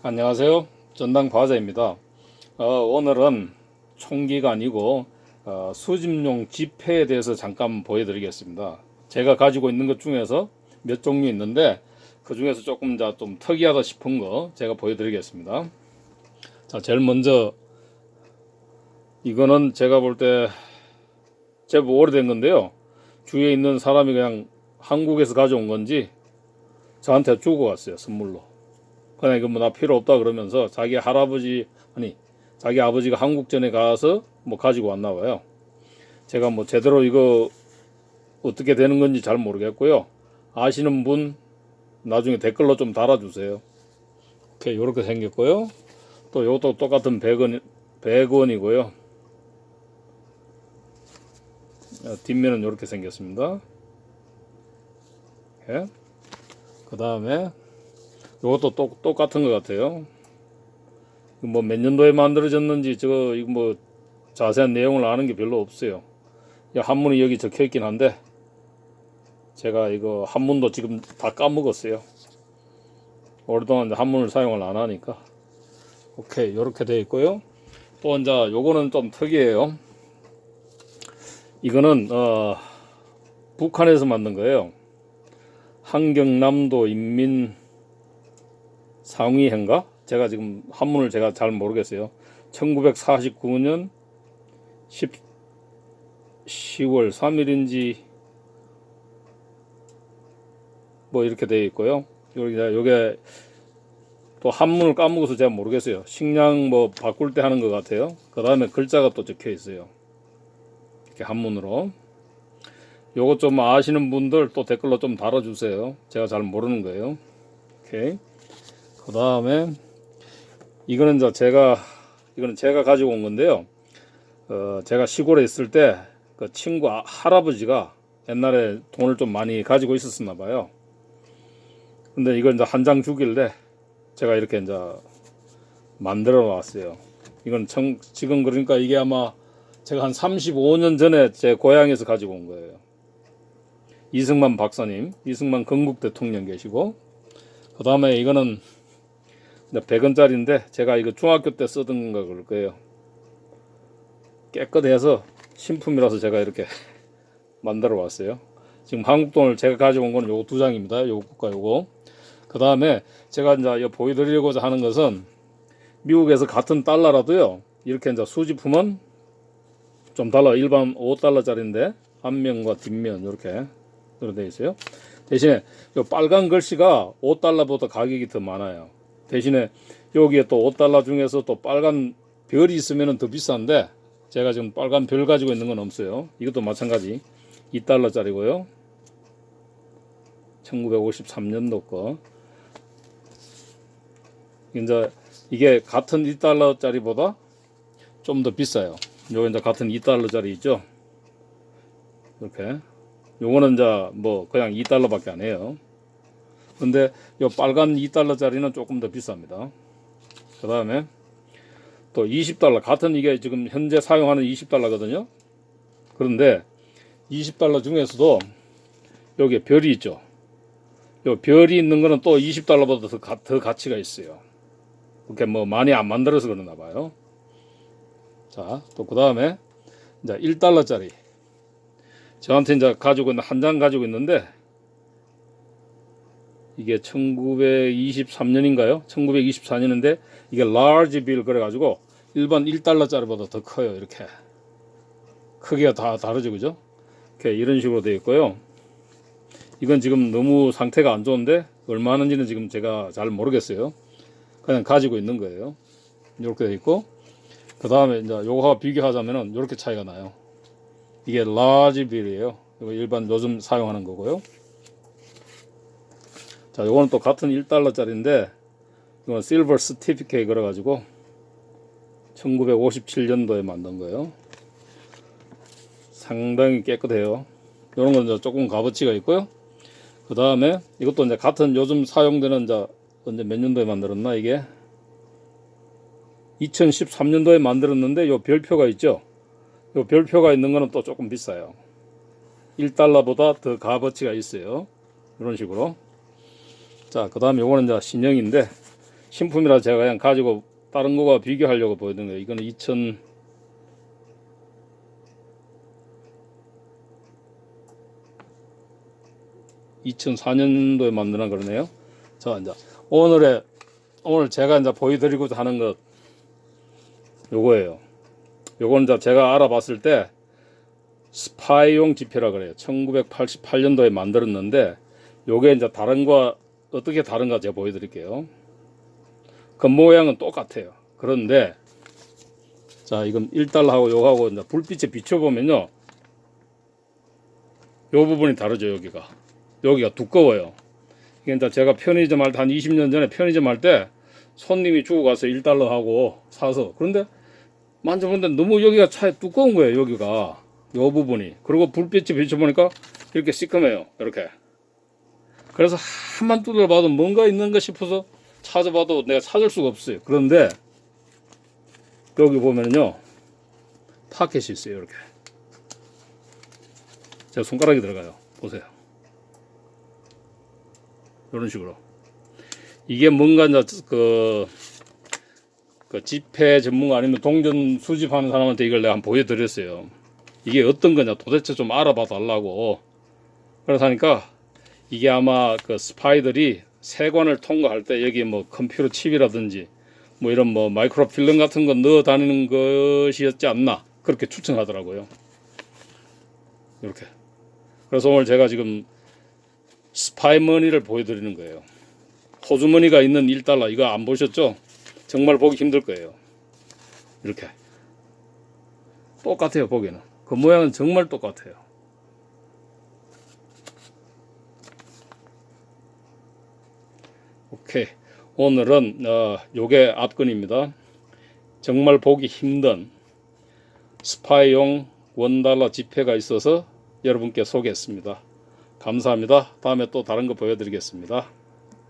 안녕하세요. 전당 과자입니다. 어, 오늘은 총기가 아니고 어, 수집용 지폐에 대해서 잠깐 보여드리겠습니다. 제가 가지고 있는 것 중에서 몇 종류 있는데 그 중에서 조금 자, 좀 특이하다 싶은 거 제가 보여드리겠습니다. 자, 제일 먼저 이거는 제가 볼 때 제법 오래된 건데요. 주위에 있는 사람이 그냥 한국에서 가져온 건지 저한테 주고 갔어요 선물로. 그냥 이거 뭐 나 필요 없다 그러면서 자기 할아버지 아니 자기 아버지가 한국전에 가서 뭐 가지고 왔나 봐요. 제가 뭐 제대로 이거 어떻게 되는 건지 잘 모르겠고요. 아시는 분 나중에 댓글로 좀 달아주세요. 이렇게 이렇게 생겼고요. 또 이것도 똑같은 100원 100원이고요. 어, 뒷면은 이렇게 생겼습니다. 예. 그 다음에 이것도 똑, 똑같은 것 같아요. 뭐 몇 년도에 만들어졌는지 저거 이거 뭐 자세한 내용을 아는 게 별로 없어요. 이 한문이 여기 적혀 있긴 한데 제가 이거 한문도 지금 다 까먹었어요. 오랫동안 한문을 사용을 안 하니까 오케이 이렇게 되어 있고요. 또 이제 요거는 좀 특이해요. 이거는 어 북한에서 만든 거예요. 한경남도 인민 상위회인가? 제가 지금 한문을 제가 잘 모르겠어요. 1949년 10, 10월 3일인지 뭐 이렇게 되어 있고요. 요게, 요게 또 한문을 까먹어서 제가 모르겠어요. 식량 뭐 바꿀 때 하는 것 같아요. 그 다음에 글자가 또 적혀 있어요. 이렇게 한문으로. 요거 좀 아시는 분들 또 댓글로 좀 달아주세요. 제가 잘 모르는 거예요. 오케이. 그 다음에 이거는 이제 제가 이거는 제가 가지고 온 건데요. 어, 제가 시골에 있을 때 그 친구 아- 할아버지가 옛날에 돈을 좀 많이 가지고 있었나 봐요. 근데 이걸 이제 한 장 주길래 제가 이렇게 이제 만들어 놨어요. 이건 청, 지금 그러니까 이게 아마 제가 한 35년 전에 제 고향에서 가지고 온 거예요. 이승만 박사님, 이승만 건국 대통령 계시고, 그 다음에 이거는 100원짜리인데 제가 이거 중학교 때 쓰던 건가 그럴 거예요. 깨끗해서 신품이라서 제가 이렇게 만들어 왔어요. 지금 한국 돈을 제가 가지고 온 거는 요거 두 장입니다. 요거과 요거. 그 다음에 제가 이제 이거 보여드리고자 하는 것은 미국에서 같은 달러라도요. 이렇게 이제 수지품은 좀 달라. 일반 5달러짜리인데 앞면과 뒷면 이렇게 들어돼 있어요. 대신에 요 빨간 글씨가 5달러보다 가격이 더 많아요. 대신에 여기에 또 5달러 중에서 또 빨간 별이 있으면 더 비싼데 제가 지금 빨간 별 가지고 있는 건 없어요. 이것도 마찬가지 2달러짜리고요. 1953년도 거. 이제 이게 같은 2달러짜리보다 좀 더 비싸요. 요거 이제 같은 2달러짜리 있죠. 이렇게. 요거는 이제 뭐 그냥 2달러밖에 안 해요. 근데 요 빨간 2달러짜리는 조금 더 비쌉니다. 그 다음에 또 20달러 같은 이게 지금 현재 사용하는 20달러거든요. 그런데 20달러 중에서도 여기에 별이 있죠. 요 별이 있는 거는 또 20달러보다 더, 가, 더 가치가 있어요. 그렇게 뭐 많이 안 만들어서 그러나 봐요. 자, 또 그 다음에 이제 1달러짜리. 저한테 이제 가지고 있는 한 장 가지고 있는데 이게 1923년인가요? 1924년인데 이게 large bill 그래가지고 일반 1달러짜리보다 더 커요. 이렇게 크기가 다 다르죠, 그죠? 이렇게 이런 식으로 되어 있고요. 이건 지금 너무 상태가 안 좋은데 얼마 하는지는 지금 제가 잘 모르겠어요. 그냥 가지고 있는 거예요. 이렇게 되어 있고 그 다음에 이제 요거와 비교하자면은 이렇게 차이가 나요. 이게 large bill이에요. 이거 일반 요즘 사용하는 거고요. 자, 요거는 또 같은 1달러짜리인데 이건 실버 스티피케이 그래 가지고 1957년도에 만든 거예요. 상당히 깨끗해요. 요런 건 이제 조금 값어치가 있고요. 그 다음에 이것도 이제 같은 요즘 사용되는 이제 언제 몇 년도에 만들었나 이게 2013년도에 만들었는데 요 별표가 있죠. 요 별표가 있는 거는 또 조금 비싸요. 1달러보다 더 값어치가 있어요. 이런 식으로. 자, 그 다음에 요거는 이제 신형인데 신품이라 제가 그냥 가지고 다른 거와 비교하려고 보여드린 거예요. 이거는 2000 2004년도에 만드는 그러네요. 자, 이제 오늘의 오늘 제가 이제 보여드리고자 하는 것 요거예요. 요거는 이제 제가 알아봤을 때 스파이용 지폐라 그래요. 1988년도에 만들었는데 요게 이제 다른 거 어떻게 다른가 제가 보여드릴게요. 그 모양은 똑같아요. 그런데 자 이건 1달러하고 요거하고 이제 불빛에 비춰보면요. 요 부분이 다르죠 여기가 여기가 두꺼워요. 이게 이제 제가 편의점 할 때 한 20년 전에 편의점 할 때 손님이 주고 가서 1달러 하고 사서 그런데 만져보는데 너무 여기가 차에 두꺼운 거예요 여기가 요 부분이 그리고 불빛이 비춰보니까 이렇게 시커매요 이렇게 그래서 한만 두들봐도 뭔가 있는가 싶어서 찾아봐도 내가 찾을 수가 없어요. 그런데 여기 보면은요 타켓이 있어요 이렇게. 제 손가락이 들어가요. 보세요. 이런 식으로. 이게 뭔가 이제 그, 그 집회 전문가 아니면 동전 수집하는 사람한테 이걸 내가 한번 보여드렸어요. 이게 어떤 거냐 도대체 좀 알아봐 달라고. 그래서 하니까 이게 아마 그 스파이들이 세관을 통과할 때 여기 뭐 컴퓨터 칩이라든지 뭐 이런 뭐 마이크로 필름 같은 거 넣어 다니는 것이었지 않나 그렇게 추천하더라고요. 이렇게. 그래서 오늘 제가 지금 스파이 머니를 보여드리는 거예요. 호주머니가 있는 1달러 이거 안 보셨죠? 정말 보기 힘들 거예요. 이렇게 똑같아요 보기는 그 모양은 정말 똑같아요. 오케이 오늘은 어, 요게 앞건입니다. 정말 보기 힘든 스파이용 원달러 지폐가 있어서 여러분께 소개했습니다. 감사합니다. 다음에 또 다른 거 보여드리겠습니다.